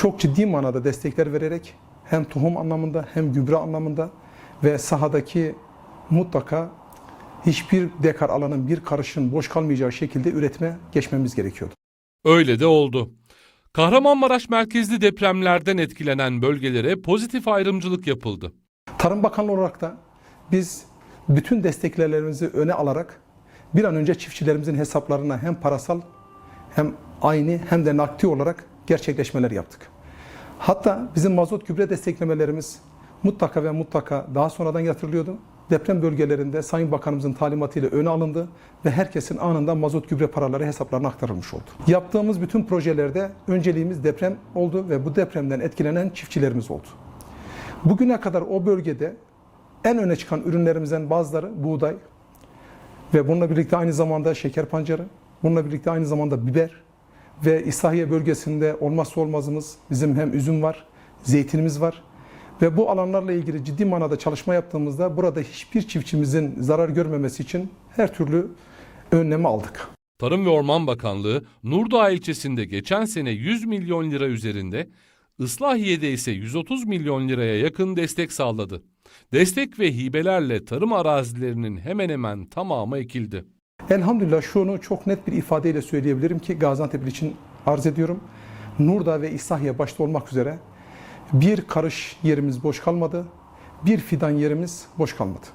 çok ciddi manada destekler vererek hem tohum anlamında hem gübre anlamında ve sahadaki mutlaka hiçbir dekar alanın bir karışın boş kalmayacağı şekilde üretime geçmemiz gerekiyordu. Öyle de oldu. Kahramanmaraş merkezli depremlerden etkilenen bölgelere pozitif ayrımcılık yapıldı. Tarım Bakanlığı olarak da biz bütün desteklerimizi öne alarak bir an önce çiftçilerimizin hesaplarına hem parasal hem aynı hem de nakdi olarak gerçekleşmeler yaptık. Hatta bizim mazot gübre desteklemelerimiz mutlaka ve mutlaka daha sonradan yatırılıyordu. Deprem bölgelerinde Sayın Bakanımızın talimatıyla öne alındı ve herkesin anında mazot gübre paraları hesaplarına aktarılmış oldu. Yaptığımız bütün projelerde önceliğimiz deprem oldu ve bu depremden etkilenen çiftçilerimiz oldu. Bugüne kadar o bölgede en öne çıkan ürünlerimizden bazıları buğday ve bununla birlikte aynı zamanda şeker pancarı, bununla birlikte aynı zamanda biber ve İslahiye bölgesinde olmazsa olmazımız bizim hem üzüm var, zeytinimiz var. Ve bu alanlarla ilgili ciddi manada çalışma yaptığımızda burada hiçbir çiftçimizin zarar görmemesi için her türlü önlemi aldık. Tarım ve Orman Bakanlığı Nurdağ ilçesinde geçen sene 100 milyon lira üzerinde, Islahiye'de ise 130 milyon liraya yakın destek sağladı. Destek ve hibelerle tarım arazilerinin hemen hemen tamamı ekildi. Elhamdülillah şunu çok net bir ifadeyle söyleyebilirim ki Gaziantep için arz ediyorum. Nurdağ ve İslahiye başta olmak üzere bir karış yerimiz boş kalmadı, bir fidan yerimiz boş kalmadı.